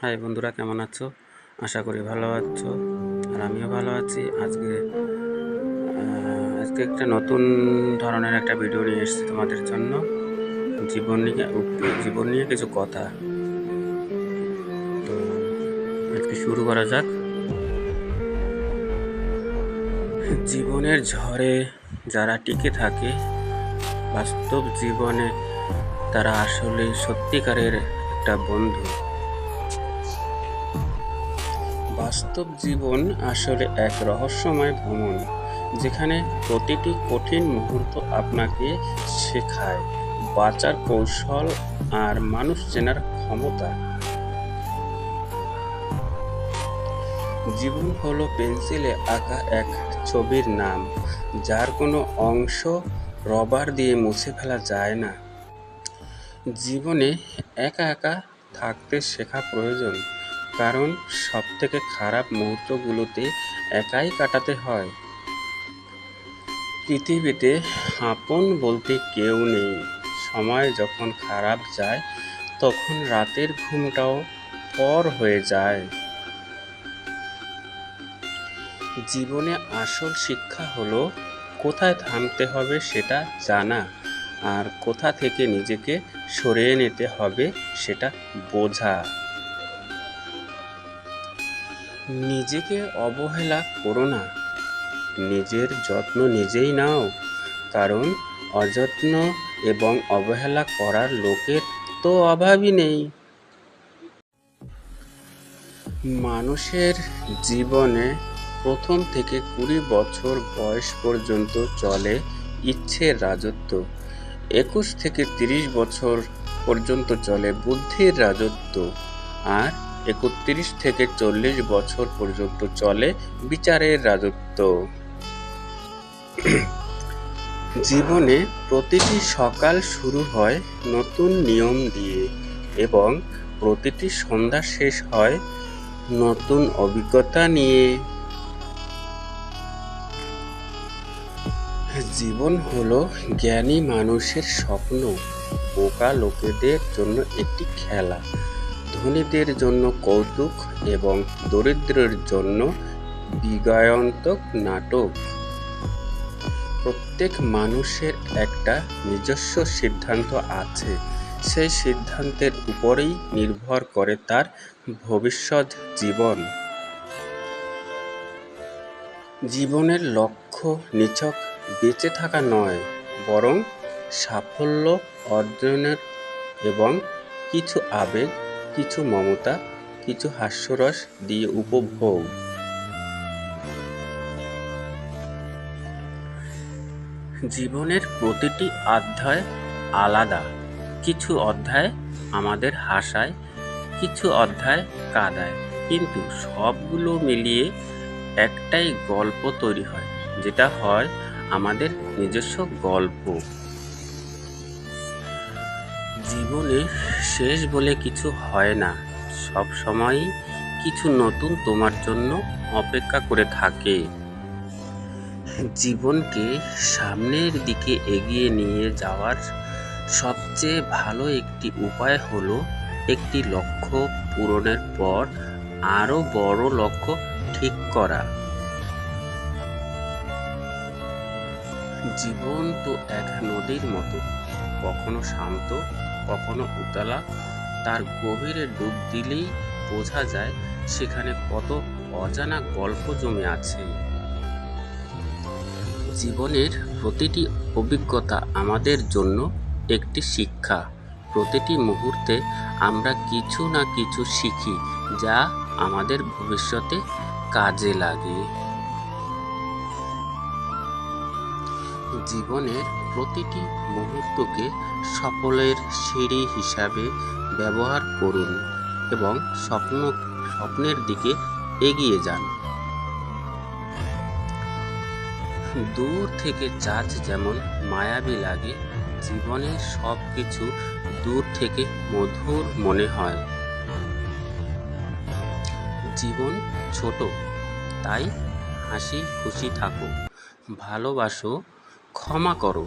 High বন্ধুরা, কেমন আছো? আশা করি ভালো আছো, আর আমিও ভালো আছি। আজকে আজকে একটা নতুন ধরনের একটা ভিডিও নিয়ে এসেছি তোমাদের জন্য। জীবন নিয়ে জীবন নিয়ে কিছু কথা। তো, আজকে শুরু করা যাক। জীবনের ঝড়ে যারা টিকে থাকে, বাস্তব জীবনে তারা আসলে সত্যিকারের একটা বন্ধু। বাস্তব জীবন আসলে এক রহস্যময় ভ্রমণ, যেখানে প্রতিটি কঠিন মুহূর্ত আপনাকে শেখায়, বাঁচার কৌশল আর মানুষ চেনার ক্ষমতা। জীবন হলো পেন্সিলে আঁকা এক ছবির নাম, যার কোনো অংশ রবার দিয়ে মুছে ফেলা যায় না। জীবনে একা একা থাকতে শেখা প্রয়োজন কারণ সবথেকে খারাপ মুহূর্তগুলোতে একাই কাটাতে হয়। পৃথিবীতে আপন বলতে কেউ নেই। সময় যখন খারাপ যায়, তখন রাতের ঘুমটাও পর হয়ে যায়। জীবনে আসল শিক্ষা হলো, কোথায় থামতে হবে সেটা জানা আর কোথা থেকে নিজেকে সরিয়ে নিতে হবে সেটা বোঝা। নিজেকে অবহেলা করো না। নিজের যত্ন নিজেই নাও, কারণ অযত্ন এবং অবহেলা করার লোকের তো অভাবই নেই। মানুষের জীবনে প্রথম থেকে কুড়ি বছর বয়স পর্যন্ত চলে ইচ্ছের রাজত্ব। একুশ থেকে তিরিশ বছর পর্যন্ত চলে বুদ্ধির রাজত্ব। আর একত্রিশ থেকে চল্লিশ বছর পর্যন্ত চলে বিচারের রাজত্ব। জীবনে প্রতিটি সকাল শুরু হয় নতুন নিয়ম দিয়ে এবং প্রতিটি সন্ধ্যা শেষ হয় নতুন অভিজ্ঞতা নিয়ে। জীবন হলো জ্ঞানী মানুষের স্বপ্ন, বোকা লোকেদের জন্য একটি খেলা। ধনীদের জন্য কৌতুক এবং দরিদ্রের জন্য বিগায়ন্তক নাটক। প্রত্যেক মানুষের একটা নিজস্ব সিদ্ধান্ত আছে। সেই সিদ্ধান্তের উপরেই নির্ভর করে তার ভবিষ্যৎ জীবন। জীবনের লক্ষ্য নিছক বেঁচে থাকা নয়, বরং সাফল্য অর্জনের এবং কিছু আবেগ কিছু মমতা, কিছু হাস্যরস দিয়ে উপভোগ। জীবনের প্রতিটি অধ্যায় আলাদা। কিছু অধ্যায় আমাদের হাসায়, কিছু অধ্যায় কাদায়। কিন্তু সবগুলো মিলিয়ে একটাই গল্প তৈরি হয়, যেটা হয় আমাদের নিজস্ব গল্প। জীবনে শেষ বলে কিছু হয় না। সব সময়ই কিছু নতুন তোমার জন্য অপেক্ষা করে থাকে। জীবনকে সামনের দিকে এগিয়ে নিয়ে যাওয়ার সবচেয়ে ভালো একটি উপায় হলো একটি লক্ষ্য পূরণের পর আরও বড় লক্ষ্য ঠিক করা। জীবন তো এক নদীর মতো, কখনো শান্ত কখনো উতলা, তার গভীরে ডুব দিলেই বোঝা যায় সেখানে কত অজানা গল্প জমে আছে। জীবনের প্রতিটি অভিজ্ঞতা আমাদের জন্য একটি শিক্ষা। প্রতিটি মুহূর্তে আমরা কিছু না কিছু শিখি, যা আমাদের ভবিষ্যতে কাজে লাগে। জীবনের প্রতিটি মুহূর্তকে সফলের সিঁড়ি হিসাবে ব্যবহার করুন এবং স্বপ্ন, স্বপ্নের দিকে এগিয়ে যান। দূর থেকে চাঁদ যেমন মায়াবী লাগে, জীবনের সব কিছু দূর থেকে মধুর মনে হয়। জীবন ছোট, তাই হাসি খুশি থাকো ভালোবাসো ক্ষমা করো।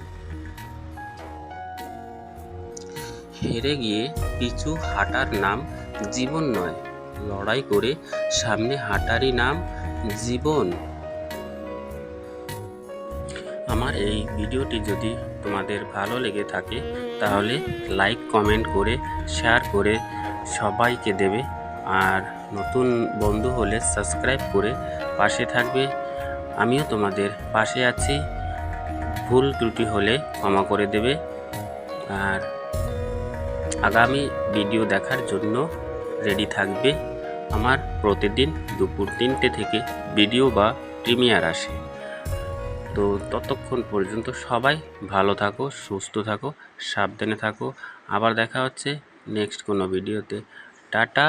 হেরে গিয়ে পিছু হাঁটার নাম জীবন নয়, লড়াই করে সামনে হাঁটারই নাম জীবন। আমার এই ভিডিওটি যদি তোমাদের ভালো লেগে থাকে, তাহলে লাইক, কমেন্ট করে, শেয়ার করে সবাইকে দেবে। আর নতুন বন্ধু হলে সাবস্ক্রাইব করে পাশে থাকবে। আমিও তোমাদের পাশে আছি। ভুল ত্রুটি হলে ক্ষমা করে দেবে। আর আগামী ভিডিও দেখার জন্য রেডি থাকবে আমার প্রতিদিন দুপুর তিনটে থেকে ভিডিও বা প্রিমিয়ার আসে। তো ততক্ষণ পর্যন্ত সবাই ভালো থাকো, সুস্থ থাকো, সাবধানে থাকো। আবার দেখা হচ্ছে নেক্সট কোনো ভিডিওতে টাটা!